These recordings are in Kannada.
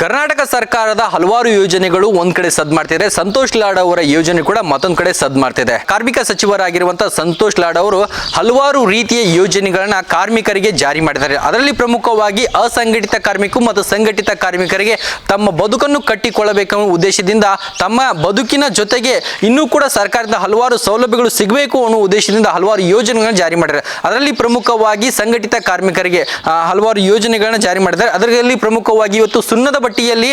ಕರ್ನಾಟಕ ಸರ್ಕಾರದ ಹಲವಾರು ಯೋಜನೆಗಳು ಒಂದ್ ಕಡೆ ಸದ್ ಮಾಡ್ತಿದೆ. ಸಂತೋಷ್ ಲಾಡ್ ಅವರ ಯೋಜನೆ ಕೂಡ ಮತ್ತೊಂದ್ ಕಡೆ ಸದ್ ಮಾಡ್ತಿದೆ. ಕಾರ್ಮಿಕ ಸಚಿವರಾಗಿರುವಂತಹ ಸಂತೋಷ್ ಲಾಡ್ ಅವರು ಹಲವಾರು ರೀತಿಯ ಯೋಜನೆಗಳನ್ನ ಕಾರ್ಮಿಕರಿಗೆ ಜಾರಿ ಮಾಡಿದ್ದಾರೆ. ಅದರಲ್ಲಿ ಪ್ರಮುಖವಾಗಿ ಅಸಂಘಟಿತ ಕಾರ್ಮಿಕರು ಮತ್ತು ಸಂಘಟಿತ ಕಾರ್ಮಿಕರಿಗೆ ತಮ್ಮ ಬದುಕನ್ನು ಕಟ್ಟಿಕೊಳ್ಳಬೇಕೆಂಬ ಉದ್ದೇಶದಿಂದ ತಮ್ಮ ಬದುಕಿನ ಜೊತೆಗೆ ಇನ್ನೂ ಕೂಡ ಸರ್ಕಾರದ ಹಲವಾರು ಸೌಲಭ್ಯಗಳು ಸಿಗಬೇಕು ಅನ್ನೋ ಉದ್ದೇಶದಿಂದ ಹಲವಾರು ಯೋಜನೆಗಳನ್ನ ಜಾರಿ ಮಾಡಿದ್ದಾರೆ. ಅದರಲ್ಲಿ ಪ್ರಮುಖವಾಗಿ ಸಂಘಟಿತ ಕಾರ್ಮಿಕರಿಗೆ ಹಲವಾರು ಯೋಜನೆಗಳನ್ನ ಜಾರಿ ಮಾಡಿದ್ದಾರೆ. ಅದರಲ್ಲಿ ಪ್ರಮುಖವಾಗಿ ಇವತ್ತು ಸುಣ್ಣದ ಬಟ್ಟಿಯಲ್ಲಿ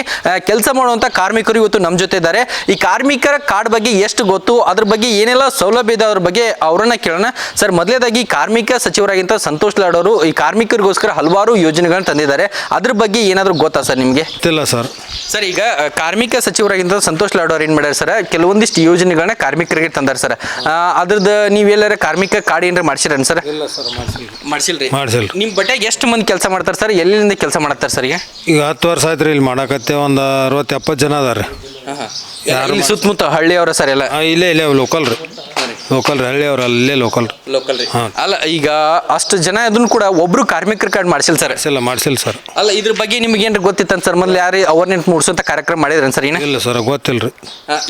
ಕೆಲಸ ಮಾಡುವಂತ ಕಾರ್ಮಿಕರು ಇವತ್ತು ನಮ್ಮ ಜೊತೆ ಇದ್ದಾರೆ ಈ ಕಾರ್ಮಿಕರ ಕಾರ್ಡ್ ಬಗ್ಗೆ ಎಷ್ಟು ಗೊತ್ತು? ಅದ್ರ ಬಗ್ಗೆ ಏನೆಲ್ಲ ಸೌಲಭ್ಯ ಇದೆ ಅವ್ರ ಬಗ್ಗೆ ಅವರನ್ನ ಕೇಳೋಣ. ಸರ್ ಮೊದಲೇದಾಗಿ ಕಾರ್ಮಿಕ ಸಚಿವರಾಗಿಂತ ಸಂತೋಷ್ ಲಾಡ್ ಅವರು ಈ ಕಾರ್ಮಿಕರಿಗೋಸ್ಕರ ಹಲವಾರು ಯೋಜನೆಗಳನ್ನ ತಂದಿದ್ದಾರೆ. ಅದ್ರ ಬಗ್ಗೆ ಏನಾದರೂ ಗೊತ್ತಾ ಸರ್ ನಿಮಗೆ? ಇಲ್ಲ ಸರ್. ಸರ್ ಈಗ ಕಾರ್ಮಿಕ ಸಚಿವರಾಗಿಂತ ಸಂತೋಷ್ ಲಾಡ್ ಅವ್ರು ಏನ್ ಮಾಡ್ಯಾರ ಸರ್? ಕೆಲವೊಂದಿಷ್ಟು ಯೋಜನೆಗಳನ್ನ ಕಾರ್ಮಿಕರಿಗೆ ತಂದಾರ ಸರ್. ಅದ್ರದ್ದು ನೀವೆಲ್ಲರ ಕಾರ್ಮಿಕ ಕಾರ್ಡ್ ಏನಾರ ಮಾಡ್ಸಿರನ್ ಸರ್? ಇಲ್ಲ ಸರ್ ಮಾಡ್ಸಿಲ್ರಿ. ಮಾಡ್ಸಿಲ್ಲ. ನಿಮ್ ಬಟ್ಟೆ ಎಷ್ಟು ಮಂದಿ ಕೆಲಸ ಮಾಡ್ತಾರೆ ಸರ್? ಎಲ್ಲಿಂದ ಕೆಲಸ ಮಾಡ್ತಾರೆ ಸರ್ ಈಗ? ಈಗ ಹತ್ತು ವರ್ಷ ಆಯ್ತು ರೀ ಇಲ್ಲಿ ಮಾಡಕತ್ತೆ ಒಂದು ಅರವತ್ತು ಎಪ್ಪತ್ತು ಜನ ಅದಾರ ರೀ ಇಲ್ಲಿ ಸುತ್ತಮುತ್ತ ಹಳ್ಳಿಯವರ ಸರ್ ಎಲ್ಲ? ಇಲ್ಲೇ ಇಲ್ಲೇ ಲೋಕಲ್ ರೀ. ಲೋಕಲ್ ಹಳ್ಳಿಯವ್ರು ಅಲ್ಲೇ ಲೋಕಲ್ ಲೋಕಲ್ ರೀ. ಹಾ. ಅಲ್ಲ ಈಗ ಅಷ್ಟು ಜನ ಅದನ್ನು ಕೂಡ ಒಬ್ರು ಕಾರ್ಮಿಕರ ಕಾರ್ಡ್ ಮಾಡಿಸಿಲ್ಲ ಸರ್? ಮಾಡಿಸಿಲ್ಲ ಮಾಡಿಸಿಲ್ಲ ಸರ್. ಅಲ್ಲ ಇದ್ರ ಬಗ್ಗೆ ನಿಮ್ಗೆ ಏನ್ರ ಗೊತ್ತಿತ್ತಂತ ಸರ್? ಮೊದಲು ಯಾರು ಅವೇರ್ನೆಸ್ ಮೂಡಿಸುವಂತ ಕಾರ್ಯಕ್ರಮ ಮಾಡಿದ್ರನ್ ಸರ್ ಏನ ಇಲ್ಲ ಸರ್ ಗೊತ್ತಿಲ್ಲ ರೀ.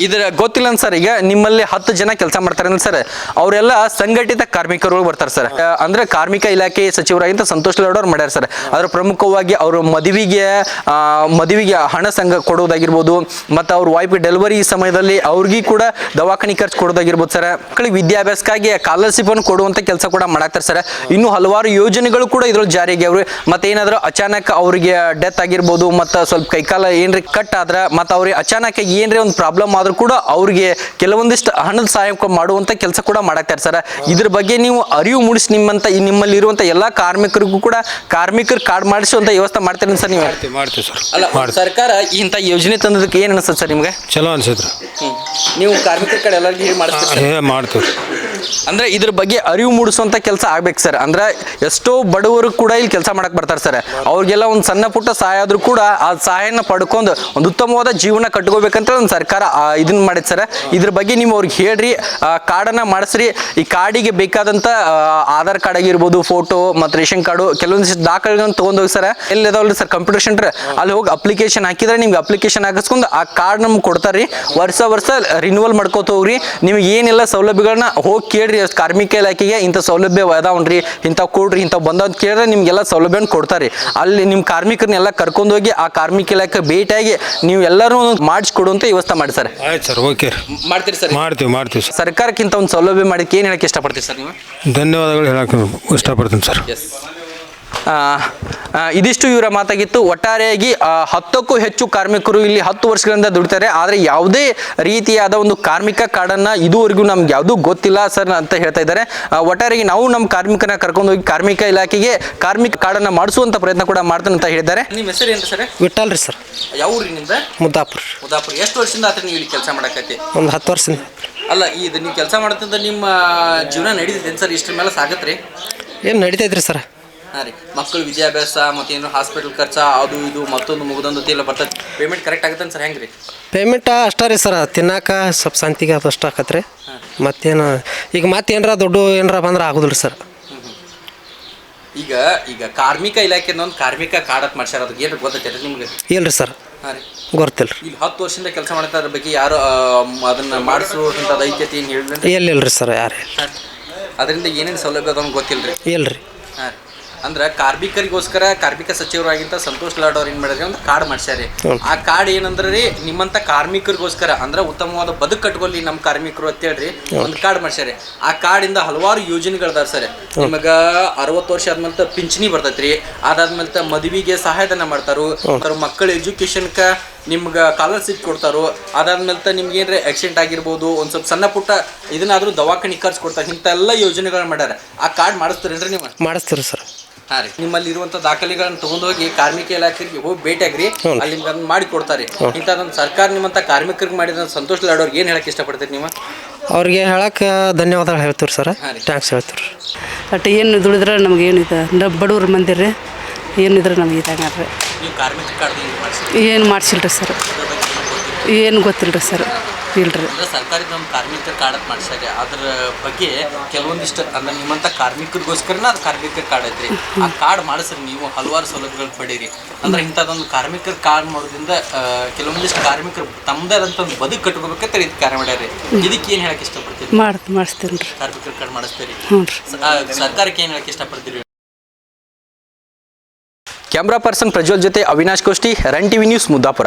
ಇದ್ರ ಗೊತ್ತಿಲ್ಲ ಅಂತ ಸರ್ ಈಗ ನಿಮ್ಮಲ್ಲಿ ಹತ್ತು ಜನ ಕೆಲಸ ಮಾಡ್ತಾರೆ ಅಂದ್ರೆ ಸರ್? ಅವರೆಲ್ಲ ಸಂಘಟಿತ ಕಾರ್ಮಿಕರು ಬರ್ತಾರೆ ಸರ್. ಆ, ಅಂದ್ರೆ ಕಾರ್ಮಿಕ ಇಲಾಖೆ ಸಚಿವರಾಗಿಂತ ಸಂತೋಷ್ ಲಾಡ್ ಅವ್ರು ಮಾಡ್ಯಾರ ಸರ್. ಅದ್ರ ಪ್ರಮುಖವಾಗಿ ಅವರು ಮದುವೆಗೆ ಆ, ಮದುವೆಗೆ ಹಣ ಸಂಘ ಕೊಡೋದಾಗಿರ್ಬೋದು ಮತ್ತು ಅವ್ರ ವೈಫ್ ಡೆಲಿವರಿ ಸಮಯದಲ್ಲಿ ಅವ್ರಿಗೆ ಕೂಡ ದವಾಖಾನೆ ಖರ್ಚು ಕೊಡೋದಾಗಿರ್ಬೋದು ಸರ್. ಮಕ್ಕಳಿಗೆ ವಿದ್ಯಾಭ್ಯಾಸಕ್ಕಾಗಿ ಸ್ಕಾಲರ್ಶಿಪ್ ಅನ್ನು ಕೊಡುವಂತ ಕೆಲಸ ಕೂಡ ಮಾಡಾಕ್ತಾರೆ ಸರ್. ಇನ್ನು ಹಲವಾರು ಯೋಜನೆಗಳು ಕೂಡ ಇದ್ರಲ್ಲಿ ಜಾರಿಗೆ ಅವ್ರಿ. ಮತ್ತೆ ಏನಾದ್ರು ಅಚಾನಕ್ ಅವರಿಗೆ ಡೆತ್ ಆಗಿರ್ಬೋದು ಮತ್ತು ಸ್ವಲ್ಪ ಕೈಕಾಲ ಏನ್ರಿ ಕಟ್ ಆದ್ರೆ ಮತ್ತು ಅವ್ರಿಗೆ ಅಚಾನಕ್ ಏನ್ರಿ ಒಂದು ಪ್ರಾಬ್ಲಮ್ ಆದ್ರೂ ಕೂಡ ಅವ್ರಿಗೆ ಕೆಲವೊಂದಿಷ್ಟು ಹಣದ ಸಹಾಯ ಮಾಡುವಂಥ ಮಾಡುವಂತ ಕೆಲಸ ಕೂಡ ಮಾಡಾಕ್ತಾರೆ ಸರ್. ಇದ್ರ ಬಗ್ಗೆ ನೀವು ಅರಿವು ಮೂಡಿಸಿ ನಿಮ್ಮಂತ ಈ ನಿಮ್ಮಲ್ಲಿ ಇರುವಂತ ಎಲ್ಲಾ ಕಾರ್ಮಿಕರಿಗೂ ಕೂಡ ಕಾರ್ಮಿಕರು ಕಾರ್ಡ್ ಮಾಡಿಸುವಂತ ವ್ಯವಸ್ಥೆ ಮಾಡ್ತೀರಿ ಸರ್ ನೀವು? ಮಾಡ್ತೀವಿ ಮಾಡ್ತೀವಿ ಸರ್. ಅಲ್ಲ ಸರ್ಕಾರ ಇಂಥ ಯೋಜನೆ ತಂದದಕ್ಕೆ ಏನು ಅನ್ಸುತ್ತೆ ಸರ್ ನಿಮ್ಗೆ? ಚಲೋ ಅನ್ಸುತ್ತೆ ನೀವು ಕಾರ್ಮಿಕರ ಕಡೆ ಎಲ್ಲರಿಗೂ ಹೇಳಿ ಮಾಡಿಸ್ತೀರಿ ಮಾಡ್ತೀವಿ. ಅಂದ್ರೆ ಇದ್ರ ಬಗ್ಗೆ ಅರಿವು ಮೂಡಿಸುವಂತ ಕೆಲಸ ಆಗ್ಬೇಕು ಸರ್. ಅಂದ್ರೆ ಎಷ್ಟೋ ಬಡವರು ಕೂಡ ಇಲ್ಲಿ ಕೆಲಸ ಮಾಡಕ್ ಬರ್ತಾರೆ ಸರ್. ಅವ್ರಿಗೆಲ್ಲ ಒಂದು ಸಣ್ಣ ಪುಟ್ಟ ಸಹಾಯ ಆದ್ರೂ ಕೂಡ ಆ ಸಹಾಯನ ಪಡ್ಕೊಂಡು ಒಂದು ಉತ್ತಮವಾದ ಜೀವನ ಕಟ್ಕೋಬೇಕಂತ ಒಂದು ಸರ್ಕಾರ ಇದನ್ನ ಮಾಡಿದ್ ಸರ್. ಇದ್ರ ಬಗ್ಗೆ ನೀವು ಅವ್ರಿಗೆ ಹೇಳ್ರಿ ಕಾರ್ಡನ್ನ ಮಾಡಿಸ್ರಿ. ಈ ಕಾರ್ಡಿಗೆ ಬೇಕಾದಂತ ಆಧಾರ್ ಕಾರ್ಡ್ ಆಗಿರ್ಬೋದು, ಫೋಟೋ ಮತ್ತು ರೇಷನ್ ಕಾರ್ಡು ಕೆಲವೊಂದಿಷ್ಟು ದಾಖಲೆಗಳನ್ನ ತಗೊಂಡೋಗಿ ಸರ್. ಎಲ್ಲಿ ಅದಾವಲ್ರಿ ಸರ್ ಕಂಪ್ಯೂಟರ್ ಸೆಂಟರ್? ಅಲ್ಲಿ ಹೋಗಿ ಅಪ್ಲಿಕೇಶನ್ ಹಾಕಿದ್ರೆ ನಿಮ್ಗೆ ಅಪ್ಲಿಕೇಶನ್ ಹಾಕಿಸ್ಕೊಂಡು ಆ ಕಾರ್ಡ್ ನಮ್ಗೆ ಕೊಡ್ತಾರೆ ವರ್ಷ ವರ್ಷ ರಿನ್ಯೂವಲ್ ಮಾಡ್ಕೋತ ಹೋಗ್ರಿ. ನಿಮ್ಗೆ ಏನೆಲ್ಲ ಸೌಲಭ್ಯಗಳನ್ನ ಹೋಗಿ ಕೇಳ್ರಿ ಎಷ್ಟು ಕಾರ್ಮಿಕ ಇಲಾಖೆಗೆ ಇಂಥ ಸೌಲಭ್ಯ ಅದಾವನ್ರಿ ಇಂಥ ಕೊಡ್ರಿ ಇಂಥ ಬಂದ ಅಂತ ಕೇಳಿದ್ರೆ ನಿಮ್ಗೆಲ್ಲ ಸೌಲಭ್ಯನ ಕೊಡ್ತಾರೆ. ಅಲ್ಲಿ ನಿಮ್ಮ ಕಾರ್ಮಿಕರನ್ನೆಲ್ಲ ಕರ್ಕೊಂಡು ಹೋಗಿ ಆ ಕಾರ್ಮಿಕ ಇಲಾಖೆ ಭೇಟಿಯಾಗಿ ನೀವು ಎಲ್ಲರೂ ಮಾಡಿಸ್ಕೊಡುವಂತ ವ್ಯವಸ್ಥೆ ಮಾಡಿ ಸರ್. ಆಯ್ತು ಸರ್ ಓಕೆ ಮಾಡ್ತೀರಿ ಸರ್. ಮಾಡ್ತೀವಿ ಮಾಡ್ತೀವಿ ಸರ್. ಸರ್ಕಾರಕ್ಕಿಂತ ಒಂದು ಸೌಲಭ್ಯ ಮಾಡಿಕ್ಕೆ ಏನು ಹೇಳಕ್ಕೆ ಇಷ್ಟಪಡ್ತೀವಿ ಸರ್ ನೀವು? ಧನ್ಯವಾದಗಳು ಹೇಳಕ್ಕೆ ಇಷ್ಟಪಡ್ತೀನಿ ಸರ್. ಇದಿಷ್ಟು ಇವರ ಮಾತಾಗಿತ್ತು. ಒಟ್ಟಾರೆಯಾಗಿ ಹತ್ತಕ್ಕೂ ಹೆಚ್ಚು ಕಾರ್ಮಿಕರು ಇಲ್ಲಿ ಹತ್ತು ವರ್ಷಗಳಿಂದ ದುಡಿತಾರೆ. ಆದರೆ ಯಾವುದೇ ರೀತಿಯಾದ ಒಂದು ಕಾರ್ಮಿಕ ಕಾರ್ಡನ್ನ ಇದುವರೆಗೂ ನಮ್ಗೆ ಯಾವುದೂ ಗೊತ್ತಿಲ್ಲ ಸರ್ ಅಂತ ಹೇಳ್ತಾ ಇದ್ದಾರೆ. ಒಟ್ಟಾರೆಯಾಗಿ ನಾವು ನಮ್ಮ ಕಾರ್ಮಿಕನ ಕರ್ಕೊಂಡು ಹೋಗಿ ಕಾರ್ಮಿಕ ಇಲಾಖೆಗೆ ಕಾರ್ಮಿಕ ಕಾರ್ಡನ್ನ ಮಾಡಿಸುವಂತ ಪ್ರಯತ್ನ ಕೂಡ ಮಾಡ್ತಾನೆ ಅಂತ ಹೇಳಿದ್ದಾರೆ. ನಿಮ್ಮ ಹೆಸರು ಏನು ಸರ್? ವಿಠಲ್ ರೀ ಸರ್. ಯಾವ ಊರಿನಿಂದ ಮುದ್ದಾಪುರ. ಮುದ್ದಾಪುರ. ಎಷ್ಟು ವರ್ಷದಿಂದ ಆತ ನೀವು ಇಲ್ಲಿ ಕೆಲಸ ಮಾಡಕತ್ತಿ? ಒಂದು ಹತ್ತು ವರ್ಷದಿಂದ. ಅಲ್ಲ ಇದು ನೀವು ಕೆಲಸ ಮಾಡ್ತಿದ್ದ ನಿಮ್ಮ ಜೀವನ ನಡೀತೈತೆ ಸರ್? ಇಷ್ಟರ ಮೇಲೆ ಸಾಗತ್ರಿ? ಏನು ನಡೀತೈತ್ರಿ ಸರ್? ಹಾಂ ರೀ. ಮಕ್ಕಳು ವಿದ್ಯಾಭ್ಯಾಸ ಮತ್ತೇನು ಹಾಸ್ಪಿಟಲ್ ಖರ್ಚ ಅದು ಇದು ಮತ್ತೊಂದು ಮುಗಿದೊಂದು ತಿಲ್ಲ ಬರ್ತದೆ ಪೇಮೆಂಟ್ ಕರೆಕ್ಟ್ ಆಗುತ್ತೆ ಸರ್ ಹೆಂಗೆ ರೀ ಪೇಮೆಂಟ್ ಅಷ್ಟೇ ರೀ ಸರ್ ತಿನ್ನಾಕ ಸ್ವಲ್ಪ ಶಾಂತಿಗೆ ಅದು ಅಷ್ಟು ಆಕತ್ತೆ ರೀ ಮತ್ತೇನು ಈಗ ಮತ್ತೇನ್ರ ದೊಡ್ಡ ಏನಾರ ಬಂದ್ರೆ ಆಗೋದಿಲ್ಲ ಸರ್ ಈಗ ಈಗ ಕಾರ್ಮಿಕ ಇಲಾಖೆಯಿಂದ ಒಂದು ಕಾರ್ಮಿಕ ಕಾರ್ಡ್ ಮಾಡ್ಸ್ಯಾರ. ಅದಕ್ಕೆ ಏನು ಗೊತ್ತೈತೆ ನಿಮ್ಗೆ? ರೀ ಸರ್ ಹಾಂ ರೀ. ಗೊತ್ತಿಲ್ಲ ರೀ ಇಲ್ಲಿ ಹತ್ತು ವರ್ಷದಿಂದ ಕೆಲಸ ಮಾಡ್ತಾ ಅದ್ರ ಬಗ್ಗೆ ಯಾರು ಅದನ್ನು ಮಾಡಿಸುವಂಥದ್ದು ಐಕ್ಯತೆ ಏನು ಹೇಳಿದ್ರೆ ಇಲ್ಲ ಇಲ್ಲ ರೀ ಸರ್ ಯಾರೇ ಅದರಿಂದ ಏನೇನು ಸೌಲಭ್ಯ ಅದನ್ನು ಗೊತ್ತಿಲ್ಲ ರೀ ಇಲ್ಲ ರೀ. ಹಾಂ ಅಂದ್ರೆ ಕಾರ್ಮಿಕರಿಗೋಸ್ಕರ ಕಾರ್ಮಿಕ ಸಚಿವರಾಗಿಂತ ಸಂತೋಷ್ ಲಾಡ್ ಅವ್ರು ಏನ್ ಮಾಡಿದ್ರೆ ಒಂದು ಕಾರ್ಡ್ ಮಾಡ್ಸ್ಯಾರಿ. ಆ ಕಾರ್ಡ್ ಏನಂದ್ರೆ ರೀ ನಿಮ್ಮಂತ ಕಾರ್ಮಿಕರಿಗೋಸ್ಕರ ಅಂದ್ರೆ ಉತ್ತಮವಾದ ಬದುಕು ಕಟ್ಕೊಳ್ಳಿ ನಮ್ಮ ಕಾರ್ಮಿಕರು ಅಂತ ಹೇಳ್ರಿ ಒಂದು ಕಾರ್ಡ್ ಮಾಡ್ಸ್ಯಾರಿ. ಆ ಕಾರ್ಡ್ ಇಂದ ಹಲವಾರು ಯೋಜನೆಗಳದಾರ ಸರ್ ನಿಮಗ ಅರವತ್ತು ವರ್ಷ ಆದ್ಮೇಲೆ ಪಿಂಚಣಿ ಬರ್ತೈತ್ರಿ. ಅದಾದ್ಮೇಲೆ ಮದುವೆಗೆ ಸಹಾಯಧನ ಮಾಡ್ತಾರು. ಅವ್ರ ಮಕ್ಕಳ ಎಜುಕೇಶನ್ಕ ನಿಮ್ಗೆ ಸ್ಕಾಲರ್ಶಿಪ್ ಕೊಡ್ತಾರೋ. ಅದಾದ್ಮೇಲೆ ನಿಮ್ಗೆ ಏನ್ರಿ ಆಕ್ಸಿಡೆಂಟ್ ಆಗಿರ್ಬೋದು ಒಂದ್ ಸ್ವಲ್ಪ ಸಣ್ಣ ಪುಟ್ಟ ಇದನ್ನಾದ್ರೂ ದವಾಖಾನೆ ಖರ್ಚು ಕೊಡ್ತಾರೆ ಇಂಥ ಎಲ್ಲ ಯೋಜನೆಗಳನ್ನ ಮಾಡ್ಯಾರ. ಆ ಕಾರ್ಡ್ ಮಾಡಿಸ್ತೀರೇನ್ರಿ ನೀವು? ಮಾಡಿಸ್ತೀರ ಸರ್. ಹಾಂ ರೀ. ನಿಮ್ಮಲ್ಲಿ ಇರುವಂತ ದಾಖಲೆಗಳನ್ನ ತಗೊಂಡೋಗಿ ಕಾರ್ಮಿಕ ಇಲಾಖೆಗೆ ಹೋಗಿ ಭೇಟಿಯಾಗ್ರಿ. ಅಲ್ಲಿ ನಿಮ್ಗೆ ಅದನ್ನ ಮಾಡಿ ಕೊಡ್ತಾರೆ. ಇಂಥದ್ದೊಂದು ಸರ್ಕಾರ ನಿಮ್ಮಂತ ಕಾರ್ಮಿಕರಿಗೆ ಮಾಡಿದ ಸಂತೋಷ ಆಡೋರ್ಗೆ ಏನು ಹೇಳಕ್ ಇಷ್ಟಪಡ್ತೀರಿ ನೀವು? ಅವ್ರಿಗೆ ಹೇಳಕ್ಕೆ ಧನ್ಯವಾದಗಳು ಹೇಳ್ತೀವಿ ಸರ್. ಥ್ಯಾಂಕ್ಸ್ ಹೇಳ್ತೀವಿ ಬಟ್ ಏನು ದುಡಿದ್ರೆ ನಮ್ಗೆ ಏನಿದೆ ಬಡವ್ರ ಮಂದಿ ರೀ ಏನಿದ್ರೆ ನಮ್ಗೆ ಇದಾಗ್ರಿ ನೀವು ಕಾರ್ಮಿಕ ಕಾರ್ಡ್ ಏನು ಮಾಡ್ಸಿಲ್ರಿ ಸರ್? ಏನು ಗೊತ್ತಿಲ್ಲ ರೀ ಸರ್? ಇಲ್ರಿ ಅಂದ್ರೆ ಸರ್ಕಾರಿ ನಮ್ಮ ಕಾರ್ಮಿಕರ ಕಾರ್ಡ್ ಮಾಡ್ಸ್ಯಾರ. ಅದ್ರ ಬಗ್ಗೆ ಕೆಲವೊಂದಿಷ್ಟು ಅಂದ್ರೆ ನಿಮ್ಮಂತ ಕಾರ್ಮಿಕರಿಗೋಸ್ಕರನ ಅದು ಕಾರ್ಮಿಕರ ಕಾರ್ಡ್ ಐತ್ರಿ. ಆ ಕಾರ್ಡ್ ಮಾಡಿಸ್ರಿ ನೀವು ಹಲವಾರು ಸೌಲಭ್ಯಗಳು ಪಡೀರಿ. ಅಂದ್ರೆ ಇಂಥದ್ದೊಂದು ಕಾರ್ಮಿಕರ ಕಾರ್ಡ್ ಮಾಡೋದ್ರಿಂದ ಆ, ಕೆಲವೊಂದಿಷ್ಟು ಕಾರ್ಮಿಕರು ತಮ್ಮದೇ ಅಂತ ಒಂದು ಬದುಕು ಕಟ್ಕೋಬೇಕಂತ ಇದು ಕಾರ್ಯ ಮಾಡ್ಯಾರ. ಇದಕ್ಕೆ ಏನು ಹೇಳಕ್ ಇಷ್ಟಪಡ್ತೀರಿ? ಮಾಡ್ತ ಮಾಡಿಸ್ತೀನಿ ರೀ. ಕಾರ್ಮಿಕರ ಕಾರ್ಡ್ ಮಾಡಿಸ್ತೀರಿ. ಹ್ಞೂ ರೀ. ಸ- ಆ, ಸರ್ಕಾರಕ್ಕೆ ಏನು ಹೇಳಕ್ ಇಷ್ಟಪಡ್ತೀರಿ? ಕ್ಯಾಮ್ರಾ ಪರ್ಸನ್ ಪ್ರಜ್ವಲ್ ಜೊತೆ ಅವಿನಾಶ್ ಗೋಷ್ಠಿ run TV news Muddapura.